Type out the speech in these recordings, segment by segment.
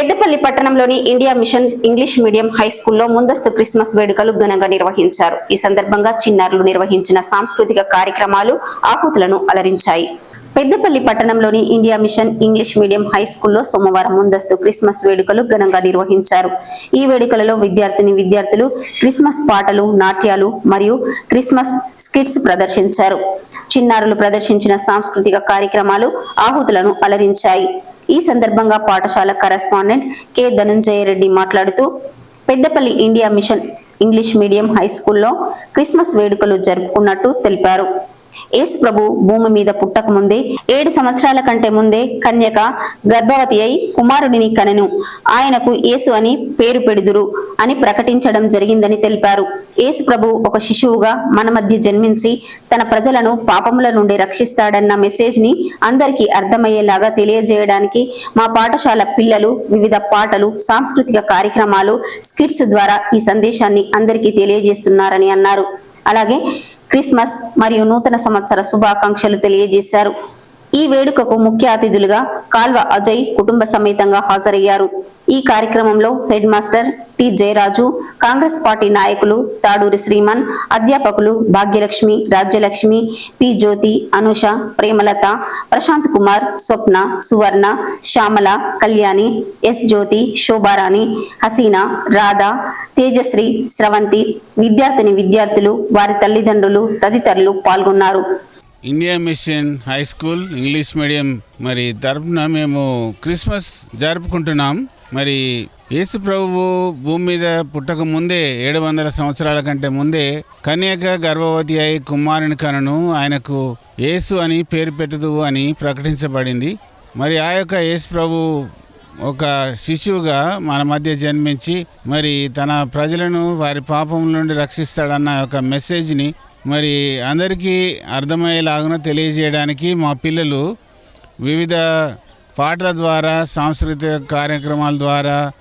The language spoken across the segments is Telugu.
పెద్దపల్లి పట్టణంలోని India mission English medium high స్కూల్లో ముందస్తు క్రిస్మస్ వేడుకలు ఘనంగా నిర్వహించారు. ఈ సందర్భంగా చిన్నారులు నిర్వహించిన సాంస్కృతిక కార్యక్రమాలు ఆహుతులను అలరించాయి. పెద్దపల్లి పట్టణంలోని India mission English medium high స్కూల్లో సోమవారం ముందస్తు క్రిస్మస్ వేడుకలు ఘనంగా నిర్వహించారు. ఈ వేడుకలలో విద్యార్థిని విద్యార్థులు క్రిస్మస్ పాటలు నాట్యాలు మరియు క్రిస్మస్ స్కిట్స్ ప్రదర్శించారు. చిన్నారులు ప్రదర్శించిన సాంస్కృతిక కార్యక్రమాలు ఆహుతులను అలరించాయి. ఈ సందర్భంగా పాఠశాల కరెస్పాండెంట్ కె ధనంజయ రెడ్డి మాట్లాడుతూ Peddapalli India mission English medium high స్కూల్లో క్రిస్మస్ వేడుకలు జరుపుకున్నట్టు తెలిపారు. యేసు ప్రభు భూమి మీద పుట్టక ముందే ఏడు సంవత్సరాల కంటే ముందే కన్యక గర్భవతి అయి కుమారుడిని కనెను. ఆయనకు యేసు అని పేరు పెడుదురు అని ప్రకటించడం జరిగిందని తెలిపారు. యేసు ప్రభు ఒక శిశువుగా మన మధ్య జన్మించి తన ప్రజలను పాపముల నుండి రక్షిస్తాడన్న మెసేజ్ని అందరికీ అర్థమయ్యేలాగా తెలియజేయడానికి మా పాఠశాల పిల్లలు వివిధ పాటలు సాంస్కృతిక కార్యక్రమాలు స్కిట్స్ ద్వారా ఈ సందేశాన్ని అందరికీ తెలియజేస్తున్నారని అన్నారు. అలాగే క్రిస్మస్ మరియు నూతన సంవత్సర శుభాకాంక్షలు తెలియజేశారు. ఈ వేడుకకు ముఖ్య అతిథులుగా కాల్వ అజయ్ కుటుంబ సమేతంగా హాజరయ్యారు. ఈ కార్యక్రమంలో head master T Jayaraju Congress party నాయకులు తాడూరి శ్రీమన్ అధ్యాపకులు భాగ్యలక్ష్మి రాజ్యలక్ష్మి పి జ్యోతి అనుష ప్రేమలత ప్రశాంత్ కుమార్ స్వప్న సువర్ణ శ్యామల కళ్యాణి ఎస్ జ్యోతి శోభారాణి హసీనా రాధా తేజశ్రీ స్రవంతి విద్యార్థిని విద్యార్థులు వారి తల్లిదండ్రులు తదితరులు పాల్గొన్నారు. India mission high school English medium మరి తరపున మేము క్రిస్మస్ జరుపుకుంటున్నాం. మరి యేసు ప్రభువు భూమి మీద పుట్టక ముందే ఏడు వందల సంవత్సరాల కంటే ముందే కన్యక గర్భవతి అయి కుమారుని కనను ఆయనకు యేసు అని పేరు పెట్టుదు అని ప్రకటించబడింది. మరి ఆ యొక్క యేసు ప్రభు ఒక శిశువుగా మన మధ్య జన్మించి మరి తన ప్రజలను వారి పాపం నుండి రక్షిస్తాడన్న ఒక మెసేజ్ని మరి అందరికీ అర్థమయ్యేలాగా తెలియజేయడానికి మా పిల్లలు వివిధ పాటల ద్వారా సాంస్కృతిక కార్యక్రమాల ద్వారా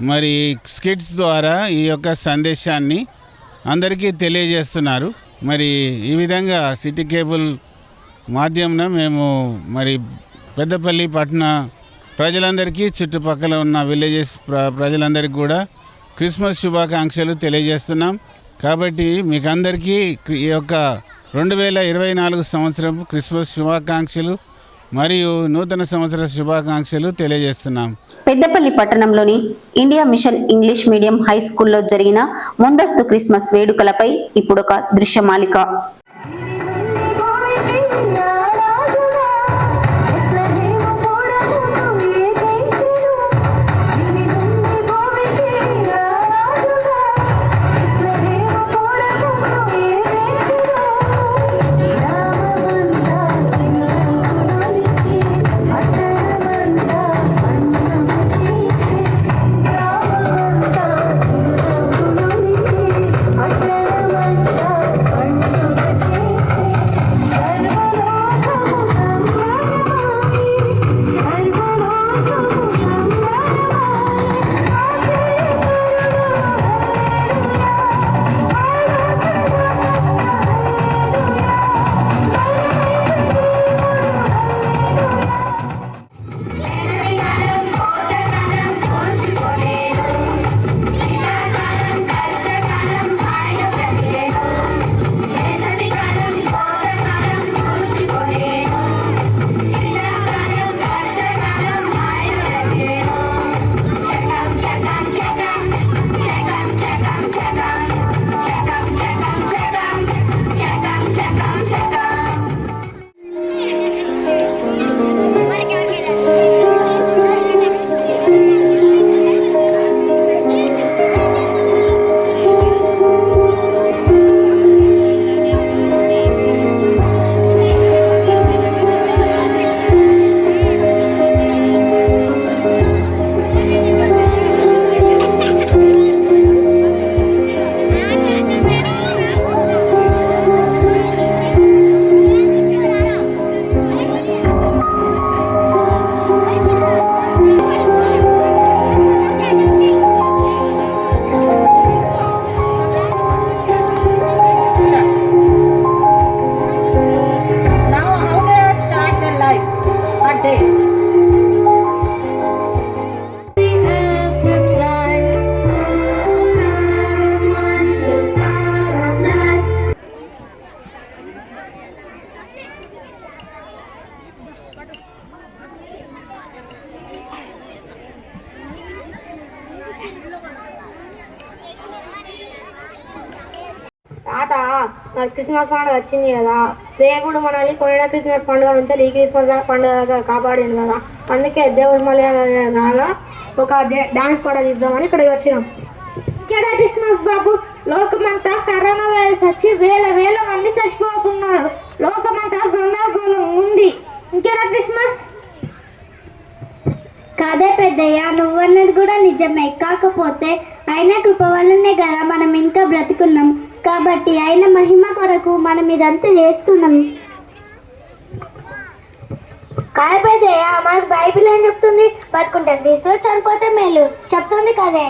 మరి స్కిట్స్ ద్వారా ఈ యొక్క సందేశాన్ని అందరికీ తెలియజేస్తున్నారు. మరి ఈ విధంగా సిటీ కేబుల్ మాధ్యమం మేము మరి పెద్దపల్లి పట్టణ ప్రజలందరికీ చుట్టుపక్కల ఉన్న విలేజెస్ ప్ర ప్రజలందరికీ కూడా క్రిస్మస్ శుభాకాంక్షలు తెలియజేస్తున్నాం. కాబట్టి మీకు అందరికీ ఈ యొక్క రెండు వేల ఇరవై నాలుగు సంవత్సరం క్రిస్మస్ శుభాకాంక్షలు మరియు నూతన సంవత్సర శుభాకాంక్షలు తెలియజేస్తున్నాం. పెద్దపల్లి పట్టణంలోని India mission English medium high స్కూల్లో జరిగిన ముందస్తు క్రిస్మస్ వేడుకలపై ఇప్పుడొక దృశ్యమాలిక. తాత నాకు క్రిస్మస్ పండుగ వచ్చింది కదా. దేవుడు మనల్ని పోయిన క్రిస్మస్ పండుగ నుంచి ఈ క్రిస్మస్ పండుగ కాపాడింది కదా. అందుకే దేవుడు మళ్ళీ లాగా ఒక డాన్స్ కూడా తీద్దామని ఇక్కడికి వచ్చినాం. ఇక్కడ క్రిస్మస్ బాబు లోకమంతా కరోనా వైరస్ వచ్చి వేల వేల మంది చచ్చిపోతున్నారు. లోకమంతా గందరగోళం ఉంది. ఇంకెడ క్రిస్మస్. కాదే పెద్దయ్య నువ్వన్నది కూడా నిజమే. కాకపోతే ఆయన కృప వల్లనే కదా మనం ఇంకా బ్రతుకున్నాం. కాబట్టి ఆయన మహిమ కొరకు మనం ఇదంతా చేస్తున్నాం. పెద్దయ్య మనకు బైబిల్ ఏం చెప్తుంది? బతుకుంటే. తీస్తూ చనిపోతే మేలు. చెప్తుంది కదే.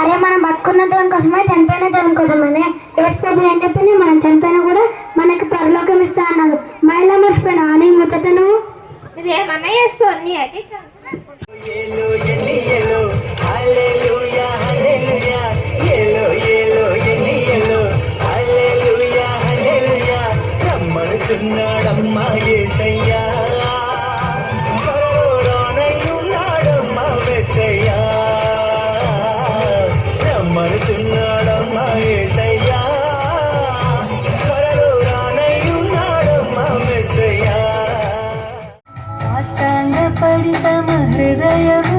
అరే మనం బతుకున్న దాని కోసమే చనిపోయిన దాని కోసమనే? ఏసుప్రభు ఏం చెప్పింది మనం చనిపోయినా కూడా మనకి పరలోకం ఇస్తా అన్నాడు. మహిళ మర్చిపోయినా అని ముచ్చట నువ్వు? ఇది ఏమన్నా చేస్తూ నీ మెస్సయ్యా హృదయం